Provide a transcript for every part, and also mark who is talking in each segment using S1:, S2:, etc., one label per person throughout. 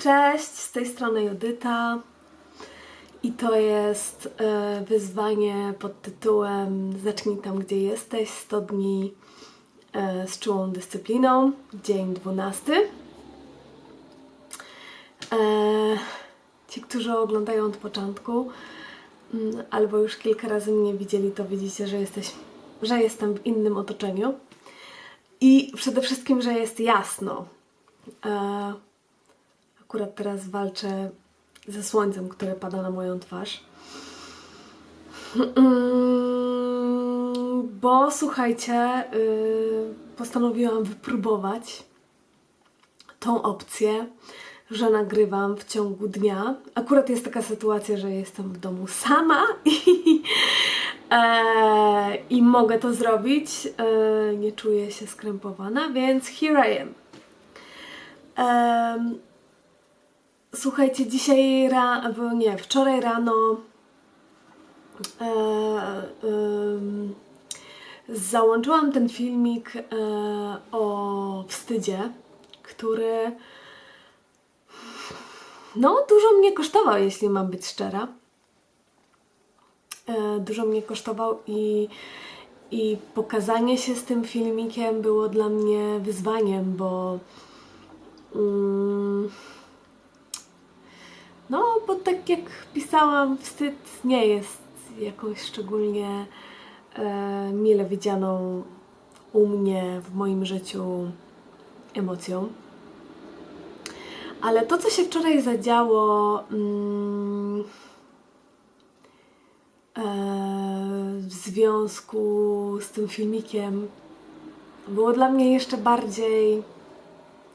S1: Cześć, z tej strony Judyta i to jest e, wyzwanie pod tytułem Zacznij tam, gdzie jesteś 100 dni e, z czułą dyscypliną, dzień 12. E, ci, którzy oglądają od początku mm, albo już kilka razy mnie widzieli, to widzicie, że, jesteś, że jestem w innym otoczeniu i przede wszystkim, że jest jasno. Akurat teraz walczę ze słońcem, które pada na moją twarz. Mm, Bo słuchajcie, yy, postanowiłam wypróbować tą opcję, że nagrywam w ciągu dnia. Akurat jest taka sytuacja, że jestem w domu sama i, e, i mogę to zrobić. E, nie czuję się skrępowana, więc here I am. Em, Słuchajcie, dzisiaj rano, nie, wczoraj rano e, em, załączyłam ten filmik e, o wstydzie, który no dużo mnie kosztował, jeśli mam być szczera. E, dużo mnie kosztował i, i pokazanie się z tym filmikiem było dla mnie wyzwaniem, bo mm, no, bo tak jak pisałam, wstyd nie jest jakąś szczególnie e, mile widzianą u mnie w moim życiu emocją. Ale to, co się wczoraj zadziało mm, e, w związku z tym filmikiem, było dla mnie jeszcze bardziej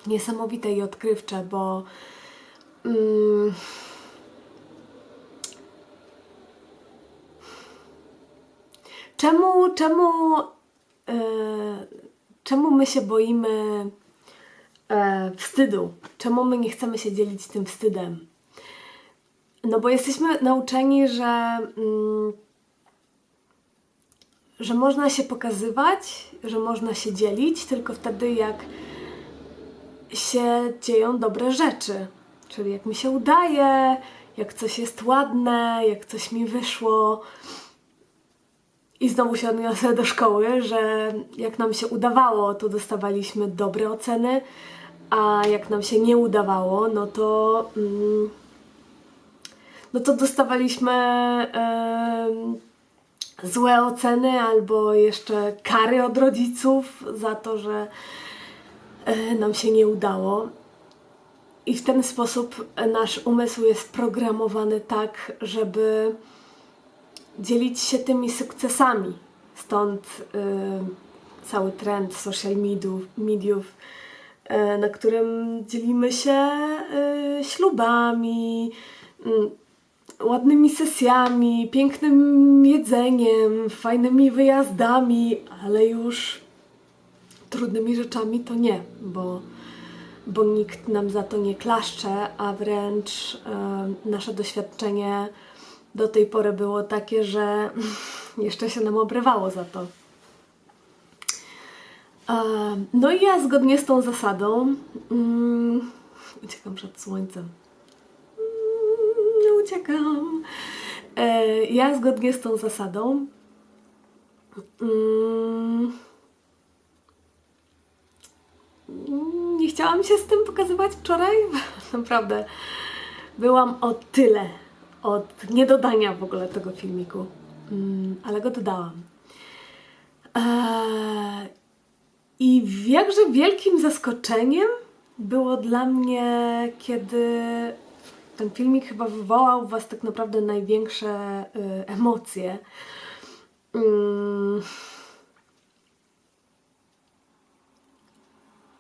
S1: niesamowite i odkrywcze, bo mm, Czemu, czemu, e, czemu my się boimy e, wstydu? Czemu my nie chcemy się dzielić tym wstydem? No bo jesteśmy nauczeni, że, mm, że można się pokazywać, że można się dzielić tylko wtedy, jak się dzieją dobre rzeczy. Czyli jak mi się udaje, jak coś jest ładne, jak coś mi wyszło. I znowu się odniosę do szkoły, że jak nam się udawało, to dostawaliśmy dobre oceny, a jak nam się nie udawało, no to, mm, no to dostawaliśmy złe oceny albo jeszcze kary od rodziców za to, że e, nam się nie udało. I w ten sposób nasz umysł jest programowany tak, żeby dzielić się tymi sukcesami. Stąd y, cały trend social mediów, mediów, y, na którym dzielimy się y, ślubami, ładnymi sesjami, pięknym jedzeniem, fajnymi wyjazdami, ale już trudnymi rzeczami to nie, bo, bo nikt nam za to nie klaszcze, a wręcz y, nasze doświadczenie do tej pory było takie, że jeszcze się nam obrywało za to. E, No i ja zgodnie z tą zasadą mm, uciekam przed słońcem. Mm, uciekam. E, Ja zgodnie z tą zasadą mm, chciałam się z tym pokazywać wczoraj. Naprawdę. Byłam o tyle od niedodania w ogóle tego filmiku, Mm, ale go dodałam. Eee, I w jakże wielkim zaskoczeniem było dla mnie, kiedy ten filmik chyba wywołał w Was tak naprawdę największe y, emocje. Mm.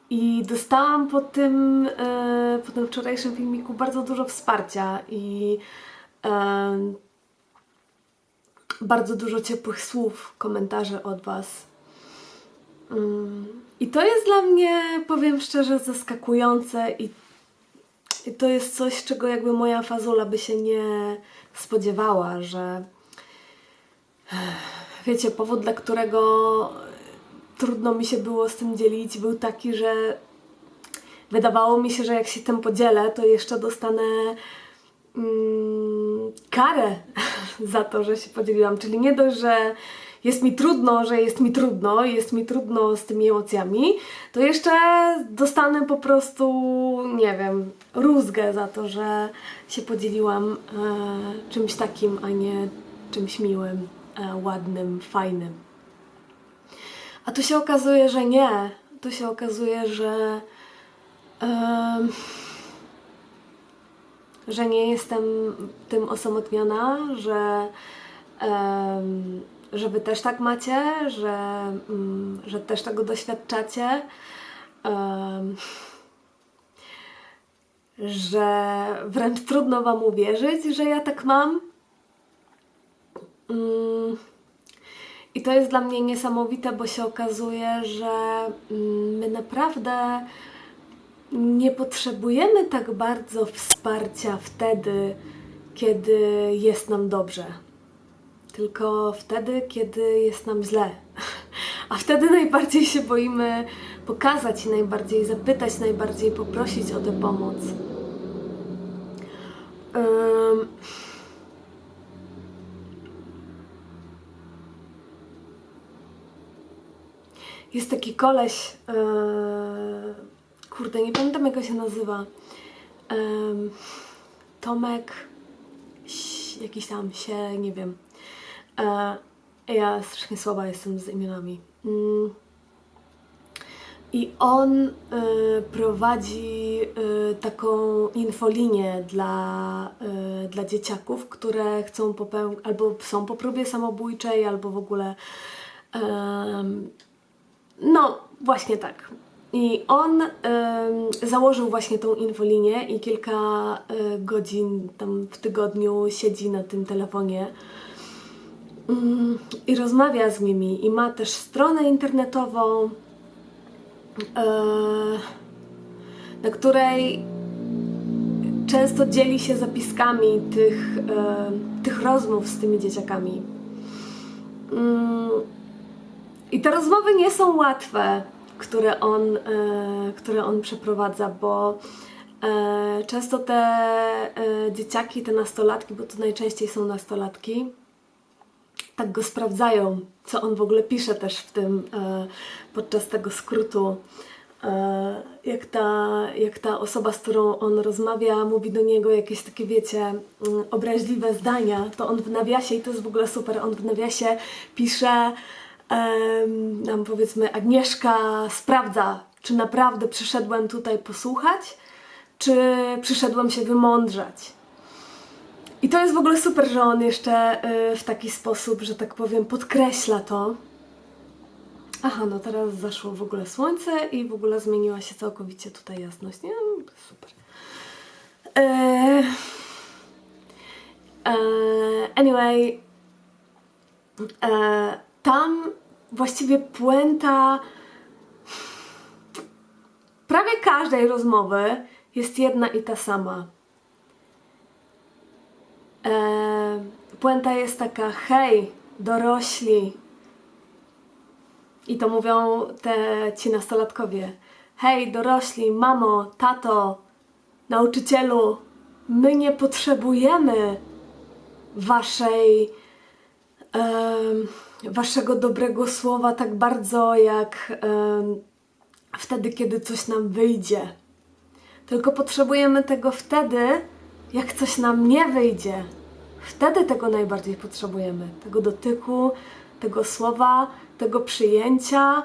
S1: I dostałam po tym, e, po tym wczorajszym filmiku bardzo dużo wsparcia i em, bardzo dużo ciepłych słów, komentarzy od Was. Mm, I to jest dla mnie, powiem szczerze, zaskakujące i, i to jest coś, czego jakby moja fazula by się nie spodziewała, że wiecie, powód, dla którego trudno mi się było z tym dzielić, był taki, że wydawało mi się, że jak się tym podzielę, to jeszcze dostanę mm, karę za to, że się podzieliłam. Czyli nie dość, że jest mi trudno, że jest mi trudno, jest mi trudno z tymi emocjami, to jeszcze dostanę po prostu, nie wiem, rózgę za to, że się podzieliłam e, czymś takim, a nie czymś miłym, e, ładnym, fajnym. A tu się okazuje, że nie. Tu się okazuje, że. em, że nie jestem tym osamotniona, że, em, że wy też tak macie, że, mm, że też tego doświadczacie. em, że wręcz trudno wam uwierzyć, że ja tak mam. Mm. I to jest dla mnie niesamowite, bo się okazuje, że mm, my naprawdę nie potrzebujemy tak bardzo wsparcia wtedy, kiedy jest nam dobrze. Tylko wtedy, kiedy jest nam źle. A wtedy najbardziej się boimy pokazać, najbardziej zapytać, najbardziej poprosić o tę pomoc. Ym, Jest taki koleś, e, kurde, nie pamiętam jak się nazywa. Em, Tomek, jakiś tam się, nie wiem. E, ja strasznie słaba jestem z imionami. Mm. I on y, prowadzi y, taką infolinię dla, y, dla dzieciaków, które chcą popełnić, albo są po próbie samobójczej, albo w ogóle em, no, właśnie tak. I on em, założył właśnie tą infolinię i kilka e, godzin tam w tygodniu siedzi na tym telefonie mm, i rozmawia z nimi. I ma też stronę internetową, e, na której często dzieli się zapiskami tych, e, tych rozmów z tymi dzieciakami. Mm, i te rozmowy nie są łatwe, które on, e, które on przeprowadza, bo e, często te e, dzieciaki, te nastolatki, bo to najczęściej są nastolatki, tak go sprawdzają, co on w ogóle pisze też w tym, e, podczas tego skrótu. E, jak, ta, jak ta osoba, z którą on rozmawia, mówi do niego jakieś takie, wiecie, mm, obraźliwe zdania, to on w nawiasie, i to jest w ogóle super, on w nawiasie pisze, nam powiedzmy, Agnieszka sprawdza, czy naprawdę przyszedłem tutaj posłuchać, czy przyszedłem się wymądrzać. I to jest w ogóle super, że on jeszcze y, w taki sposób, że tak powiem, podkreśla to. Aha, no teraz zaszło w ogóle słońce i w ogóle zmieniła się całkowicie tutaj jasność. Nie? Super. E, e, anyway, e, tam właściwie puenta prawie każdej rozmowy jest jedna i ta sama. E, puenta jest taka, hej, dorośli. I to mówią te ci nastolatkowie. Hej, dorośli, mamo, tato, nauczycielu, my nie potrzebujemy waszej em, waszego dobrego słowa tak bardzo jak wtedy, kiedy coś nam wyjdzie. Tylko potrzebujemy tego wtedy, jak coś nam nie wyjdzie. Wtedy tego najbardziej potrzebujemy. Tego dotyku, tego słowa, tego przyjęcia.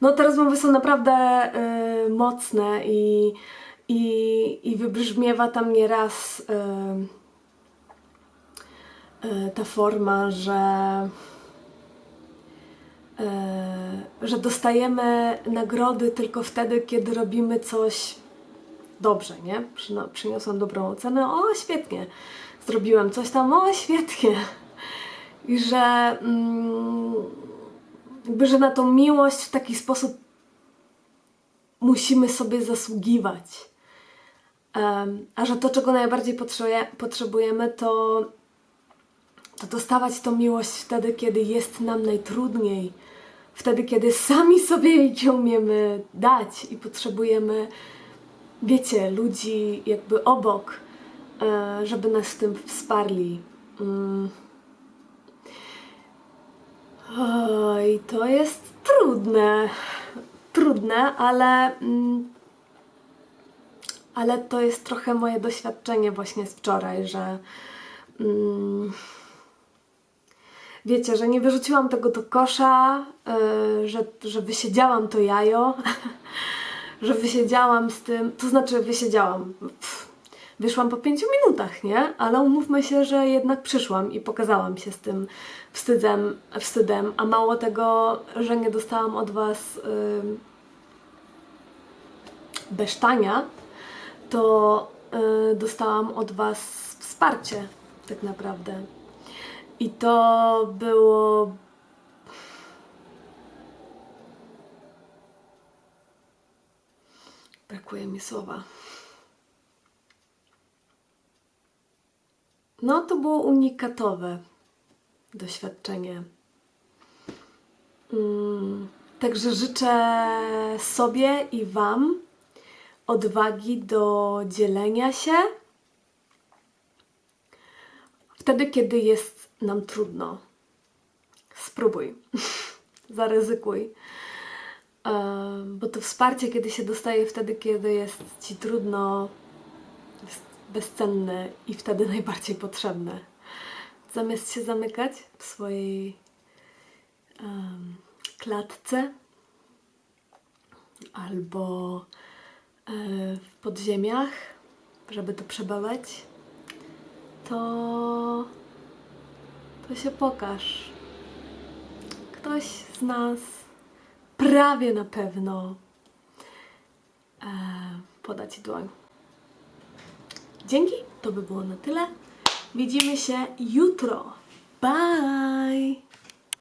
S1: No te rozmowy są naprawdę y, mocne i, i, i wybrzmiewa tam nieraz y, ta forma, że, y, że dostajemy nagrody tylko wtedy, kiedy robimy coś dobrze, nie? Przyniosłam dobrą ocenę, o świetnie, zrobiłem coś tam, o świetnie. I że mm, jakby, że na tą miłość w taki sposób musimy sobie zasługiwać. Em, a że to, czego najbardziej potrzebuje, potrzebujemy, to, to dostawać tą miłość wtedy, kiedy jest nam najtrudniej. wtedy, kiedy sami sobie jej nie umiemy dać i potrzebujemy, wiecie, ludzi jakby obok, e, żeby nas w tym wsparli. Mm. Oj, to jest trudne. Trudne, ale. Mm, ale to jest trochę moje doświadczenie właśnie z wczoraj, że. Mm, wiecie, że nie wyrzuciłam tego do kosza, yy, że, że wysiedziałam to jajo, że wysiedziałam z tym, to znaczy wysiedziałam. Pff, wyszłam po pięciu minutach, nie? Ale umówmy się, że jednak przyszłam i pokazałam się z tym wstydzem, wstydem, a mało tego, że nie dostałam od Was yy, besztania, to yy, dostałam od Was wsparcie, tak naprawdę. I to było. Brakuje mi słowa. No, to było unikatowe doświadczenie. Mm, Także życzę sobie i Wam odwagi do dzielenia się wtedy, kiedy jest nam trudno. Spróbuj, zaryzykuj. Bo to wsparcie, kiedy się dostaje wtedy, kiedy jest ci trudno, jest bezcenne i wtedy najbardziej potrzebne. Zamiast się zamykać w swojej em, klatce albo e, w podziemiach, żeby to przeboleć, to, to się pokaż. Ktoś z nas prawie na pewno e, poda Ci dłoń. Dzięki, to by było na tyle. Widzimy się jutro. Bye!